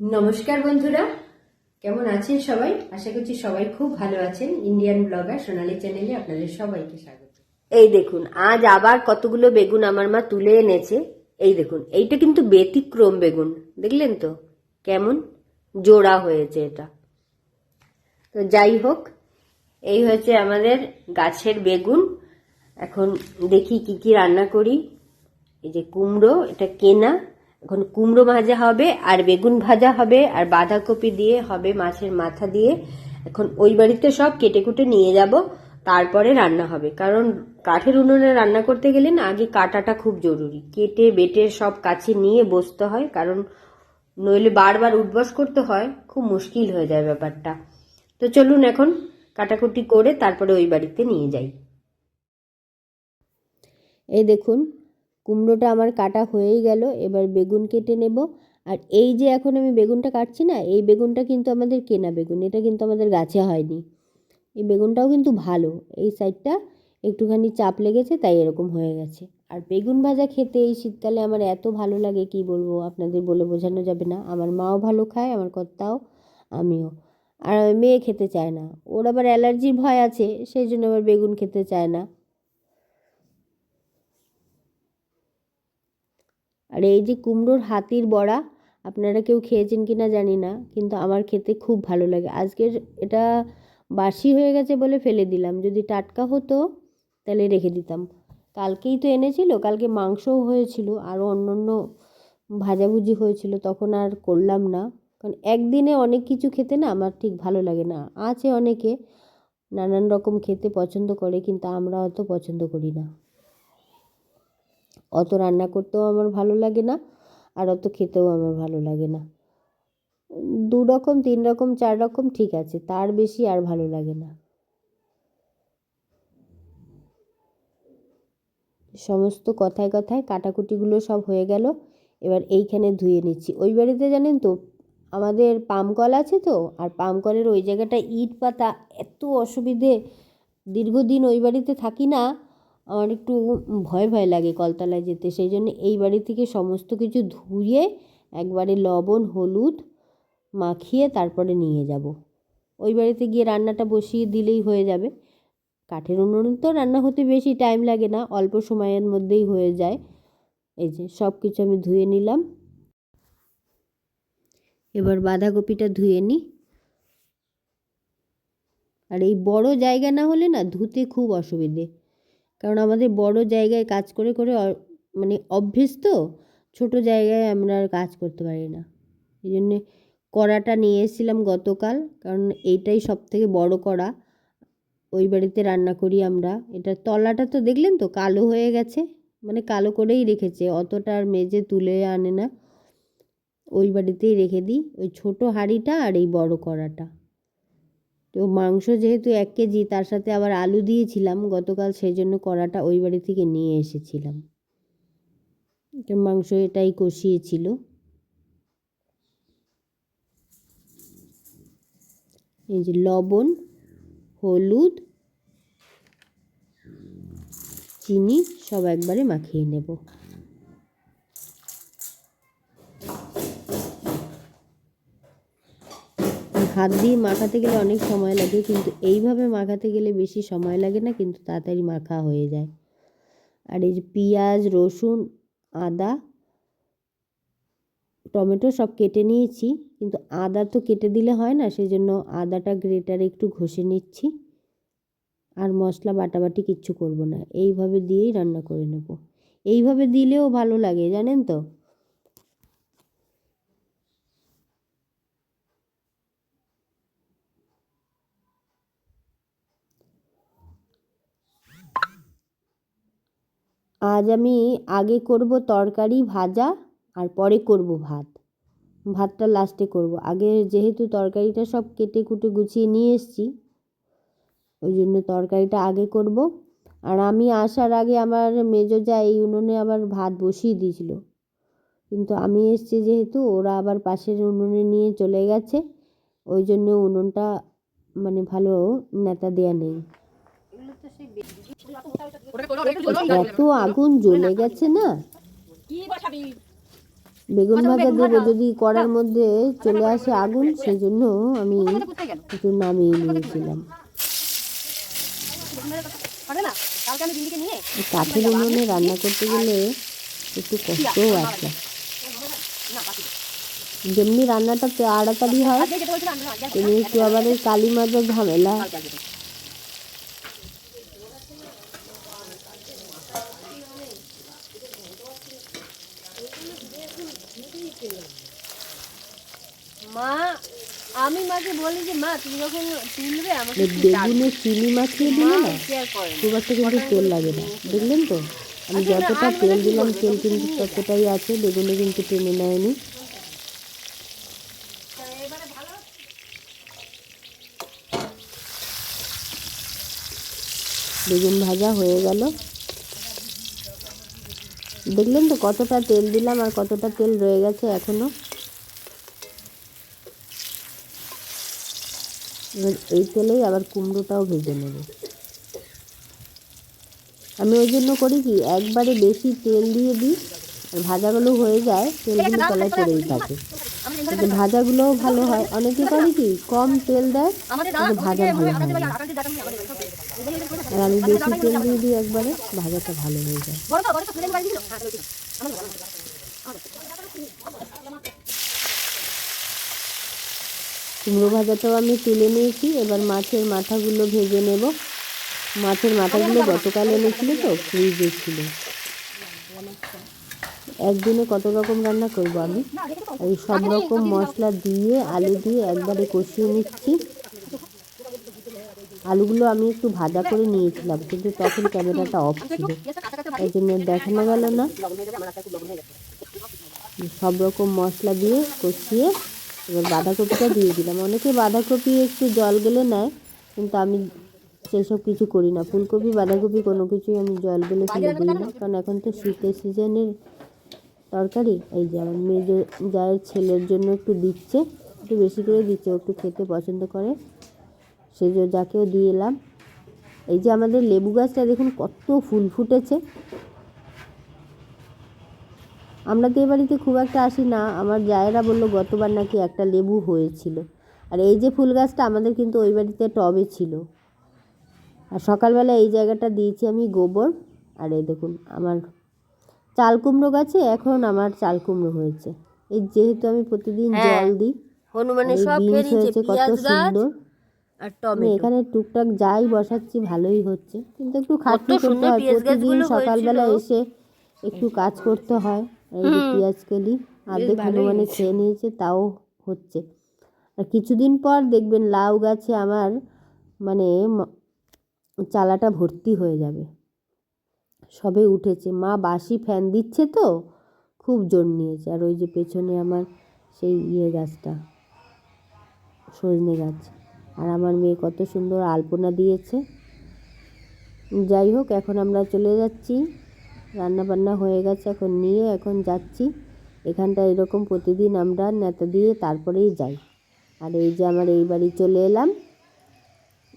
নমস্কার বন্ধুরা, কেমন আছেন সবাই? আশা করছি সবাই খুব ভালো আছেন। ইন্ডিয়ান ব্লগার সোনালী চ্যানেলে আপনাদের সবাইকে স্বাগত। এই দেখুন, আজ আবার কতগুলো বেগুন আমার মা তুলে এনেছে। এই দেখুন, এইটা কিন্তু ব্যতিক্রম বেগুন, দেখলেন তো? কেমন জোড়া হয়েছে এটা। তো যাই হোক, এই হয়েছে আমাদের গাছের বেগুন। এখন দেখি কি কি রান্না করি। এই যে কুমড়ো, এটা কেনা। এখন কুমড়ো ভাজা হবে, আর বেগুন ভাজা হবে, আর বাঁধাকপি দিয়ে হবে, মাছের মাথা দিয়ে। এখন ওই বাড়িতে সব কেটে কুটে নিয়ে যাব, তারপরে রান্না হবে। কারণ কাঠের উনুনে রান্না করতে গেলে না, আগে কাটাটা খুব জরুরি। কেটে, বেটে সব কাছে নিয়ে বসতে হয়, কারণ নইলে বারবার উঠবস করতে হয়, খুব মুশকিল হয়ে যায় ব্যাপারটা। তো চলুন এখন কাটাকুটি করে তারপরে ওই বাড়িতে নিয়ে যাই। এই দেখুন কুমড়োটা আমার কাটা হয়েই গেল, এবার বেগুন কেটে নেব। আর এই যে এখন আমি বেগুনটা কাটছি না, এই বেগুনটা কিন্তু আমাদের কেনা বেগুন, এটা কিন্তু আমাদের গাছে হয়নি। এই বেগুনটাও কিন্তু ভালো, এই সাইডটা একটুখানি চাপ লেগেছে, তাই এরকম হয়ে গেছে। আর বেগুন ভাজা খেতে এই শীতকালে আমার এত ভালো লাগে, কি বলব, আপনাদের বলে বোঝানো যাবে না। আমার মাও ভালো খায়, আমার কর্তাও, আমিও। আর মেয়ে খেতে চায় না, ওর আবার অ্যালার্জির ভয় আছে, সেই জন্য আবার বেগুন খেতে চায় না। আর এই যে কুমড়োর হাতির বড়া, আপনারা কেউ খেয়েছেন কি না জানি না, কিন্তু আমার খেতে খুব ভালো লাগে। আজকের এটা বাসি হয়ে গেছে বলে ফেলে দিলাম। যদি টাটকা হতো তাহলে রেখে দিতাম। কালকেই তো এনেছিল, কালকে মাংসও হয়েছিল, আরও অন্য অন্য ভাজাভুজি হয়েছিল, তখন আর করলাম না। কারণ একদিনে অনেক কিছু খেতে না আমার ঠিক ভালো লাগে না। আছে অনেকে নানান রকম খেতে পছন্দ করে, কিন্তু আমরা অত পছন্দ করি না। অত রান্না করতেও আমার ভালো লাগে না আর অত খেতেও আমার ভালো লাগে না। দু রকম, তিন রকম, চার রকম ঠিক আছে, তার বেশি আর ভালো লাগে না। সমস্ত কথায় কথায় কাটাকুটিগুলো সব হয়ে গেল, এবার এইখানে ধুয়ে নিচ্ছি। ওই বাড়িতে জানেন তো, আমাদের পাম কল আছে তো, আর পাম কলের ওই জায়গাটা ইট পাতা এত অসুবিধে, দীর্ঘদিন ওই বাড়িতে থাকি না আমার একটু ভয় ভয় লাগে কলতলায় যেতে। সেই জন্য এই বাড়ি থেকে সমস্ত কিছু ধুয়ে একবারে লবণ, হলুদ মাখিয়ে তারপরে নিয়ে যাব। ওই বাড়িতে গিয়ে রান্নাটা বসিয়ে দিলেই হয়ে যাবে। কাঠের উনুনে তো রান্না হতে বেশি টাইম লাগে না, অল্প সময়ের মধ্যেই হয়ে যায়। এই যে সব কিছু আমি ধুয়ে নিলাম। এবার বাঁধাকপিটা ধুয়ে নিই আর এই বড় জায়গা না হলে না ধুতে খুব অসুবিধে। কারণ আমাদের বড় জায়গায় কাজ করে করে মানে অভ্যেস তো, ছোট জায়গায় আমরা আর কাজ করতে পারি না। এই জন্যে কড়াটা নিয়ে এসেছিলাম গতকাল, কারণ এইটাই সব থেকে বড় কড়া। ওই বাড়িতে রান্না করি আমরা। এটা তলাটা তো দেখলেন তো, কালো হয়ে গেছে মানে কালো করেই রেখেছে, অতটা আর মেজে তুলে আনে না। ওই বাড়িতেই রেখে দিই। ওই ছোট হাঁড়িটা আর এই বড় কড়াটা। তো মাংস যেহেতু এক কেজি, তার সাথে আবার আলু দিয়েছিলাম। গতকাল সেই জন্য কড়াটা ওই বাড়ি থেকে নিয়ে এসেছিলাম। মাংস এটাই কষিয়েছিল। এই যে লবণ, হলুদ, চিনি সব একবারে মাখিয়ে নেব। হাত দিয়ে মাখাতে গেলে অনেক সময় লাগে, কিন্তু এইভাবে মাখাতে গেলে বেশি সময় লাগে না, কিন্তু তাড়াতাড়ি মাখা হয়ে যায়। আর এই যে পেঁয়াজ, রসুন, আদা, টমেটো সব কেটে নিয়েছি, কিন্তু আদা তো কেটে দিলে হয় না সেই জন্য আদাটা গ্রেটারে একটু ঘষে নিচ্ছি। আর মশলা বাটাবাটি কিচ্ছু করব না, এইভাবে দিয়েই রান্না করে নেব। এইভাবে দিলেও ভালো লাগে, জানেন তো? আজ আমি আগে করব তরকারি, ভাজা আর পরে করব ভাত। ভাতটা লাস্টে করব। আগে যেহেতু তরকারিটা সব কেটে কুটে গুছিয়ে নিয়ে এসেছি, ওই জন্য তরকারিটা আগে করব। আর আমি আসার আগে আমার মেজো যা এই উনুনে আবার ভাত বসিয়ে দিয়েছিল। কিন্তু আমি এসেছি যেহেতু, ওরা আবার পাশের উনুনে নিয়ে চলে গেছে, ওই জন্য উনুনটা মানে ভালো নেতা দেয়া নেই। এত আগুন জ্বলে গেছে না? কি বেগুন ভাজা দেবো যদি কড়ার মধ্যে চলে আসে আগুন সেই জন্য আমি একটু নামিয়ে নিয়েছিলাম। কাঠের উনুনে রান্না করতে গেলে একটু কষ্টও আছে। যেমনি রান্নাটা তাড়াতাড়ি হয় তেমনি একটু আবার কালী মাজার ঝামেলা মা আমি মাকে বলি যে মা তুমি যখন তুলবে আমাকে বেগুনে চিনি মাখিয়ে দিলে না? খুব একটা কিন্তু তেল লাগে না। দেখলেন তো? আমি যতটা তেল দিলাম তেল কিন্তু ততটাই আছে বেগুনে কিন্তু টেনে নেয়নি। বেগুন ভাজা হয়ে গেল। দেখলেন তো কতটা তেল দিলাম আর কতটা তেল রয়ে গেছে এখনও? এবার এই তেলেই আবার কুমড়োটাও ভেজে নেব। আমি ওই জন্য করি কি, একবারে বেশি তেল দিয়ে দিই, আর ভাজাগুলো হয়ে যায়, তেলগুলো তলায় পড়েই থাকে। ভাজাগুলোও ভালো হয়। অনেকে করে কি, কম তেল দেয় ভাজা ভালো হয় আর আমি বেশি তেল দিয়ে দিই একবারে, ভাজাটা ভালো হয়ে যায়। কুমড়ো ভাজাটাও আমি তুলে নিয়েছি। এবার মাছের মাথাগুলো ভেজে নেব। মাছের মাথাগুলো গতকাল এনেছিল তো ফ্রিজে ছিল। একদিনে কত রকম রান্না করব আমি? এই সব রকম মশলা দিয়ে আলু দিয়ে একবারে কষিয়ে নিচ্ছি। আলুগুলো আমি একটু ভাজা করে নিয়েছিলাম কিন্তু তখন ক্যামেরাটা অফ ছিল। এই জন্য দেখানো গেল না। সব রকম মশলা দিয়ে কষিয়ে এবার বাঁধাকপিটা দিয়ে দিলাম। অনেকে বাঁধাকপি একটু জল গেলে নেয়, কিন্তু আমি সেসব কিছু করি না। ফুলকপি, বাঁধাকপি কোনো কিছুই আমি জল গেলে ফেলে দিই না। কারণ এখন তো শীতের সিজনের তরকারি, এই যে আমার মেয়ে জায়ের ছেলের জন্য একটু দিচ্ছে, একটু বেশি করে দিচ্ছে একটু খেতে পছন্দ করে। জন্য যাকেও দিয়ে এলাম। এই যে আমাদের লেবু গাছটা দেখুন কত ফুল ফুটেছে। আমরা তো এ বাড়িতে খুব একটা আসি না। আমার জায়েরা বলল গতবার নাকি একটা লেবু হয়েছিল। আর এই যে ফুল গাছটা আমাদের কিন্তু ওই বাড়িতে টবে ছিল। আর সকালবেলা এই জায়গাটা দিয়েছি আমি গোবর। আর এই দেখুন আমার চাল কুমড়ো গাছে এখন আমার চাল কুমড়ো হয়েছে। এই যেহেতু আমি প্রতিদিন হ্যাঁ, জল দিই হনুমানের সব হয়েছে কত সুন্দর। আর আমি টমেটো এখানে টুকটাক যাই বসাচ্ছি ভালোই হচ্ছে। কিন্তু একটু খাটনি করতে হয়। প্রতিদিন সকালবেলা এসে একটু কাজ করতে হয়। এই যে পেঁয়াজ কেলি অর্ধেক হনুমানে খেয়ে নিয়েছে তাও হচ্ছে। আর কিছুদিন পর দেখবেন লাউ গাছে আমার মানে চালাটা ভর্তি হয়ে যাবে। সবে উঠেছে। মা বাসি ফ্যান দিচ্ছে তো খুব জোর নিয়েছে। আর ওই যে পেছনে আমার সেই ইয়ে গাছটা সজনে গাছ। আর আমার মেয়ে কত সুন্দর আলপনা দিয়েছে। যাই হোক এখন আমরা চলে যাচ্ছি। রান্না বান্না হয়ে গেছে, এখন নিয়ে এখন যাচ্ছি। এখানটা এরকম প্রতিদিন আমরা নেতা দিয়ে তারপরেই যাই। আর এই যে আমার এই বাড়ি চলে এলাম।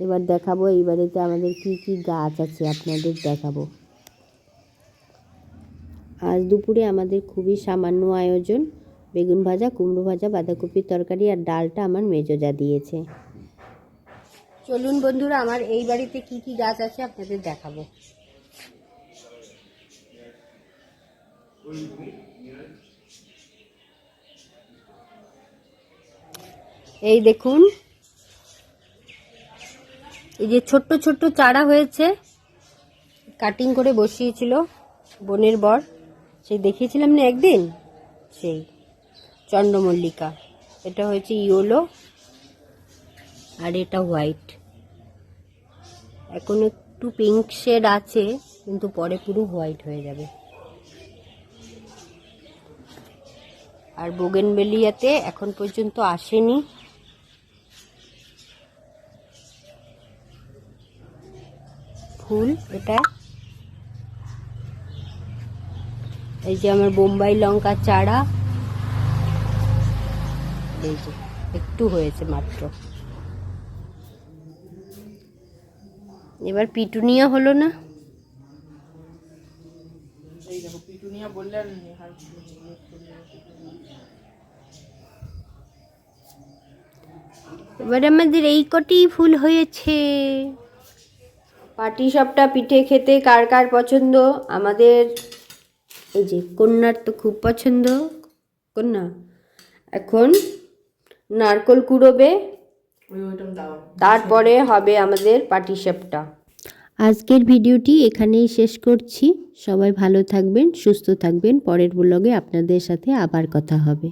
এবার দেখাবো এই বাড়িতে আমাদের কি কি গাছ আছে, আপনাদের দেখাবো। আজ দুপুরে আমাদের খুবই সামান্য আয়োজন। বেগুন ভাজা, কুমড়ো ভাজা, বাঁধাকপির তরকারি আর ডালটা আমার মেজোজা দিয়েছে। চলুন বন্ধুরা, আমার এই বাড়িতে কি কি গাছ আছে আপনাদের দেখাবো। এই দেখুন। এই যে ছোট্ট ছোট্ট চারা হয়েছে কাটিং করে বসিয়েছিল বনের বর। সেই দেখিয়েছিলাম না একদিন? সেই চন্দ্রমল্লিকা। এটা হয়েছে ইয়োলো আর এটা হোয়াইট। এখন একটু পিঙ্ক শেড আছে, কিন্তু পরে পুরো হোয়াইট হয়ে যাবে। আর বোগেনবেলিয়াতে এখন পর্যন্ত আসেনি। ফুল, এটা। এই যে আমার বোম্বাই লঙ্কার চারা। এই যে, একটু হয়েছে মাত্র। এবার পিটুনিয়া হলো না? এবার আমাদের এই কটি ফুল হয়েছে। পাটি সবটা পিঠে খেতে কার কার পছন্দ? আমাদের এই যে কন্যার তো খুব পছন্দ। কন্যা এখন নারকল কুড়োবে। তারপরে হবে আমাদের পাটিসাপটা আজকের ভিডিওটি এখানেই শেষ করছি। সবাই ভালো থাকবেন সুস্থ থাকবেন। পরের ব্লগে আপনাদের সাথে আবার কথা হবে।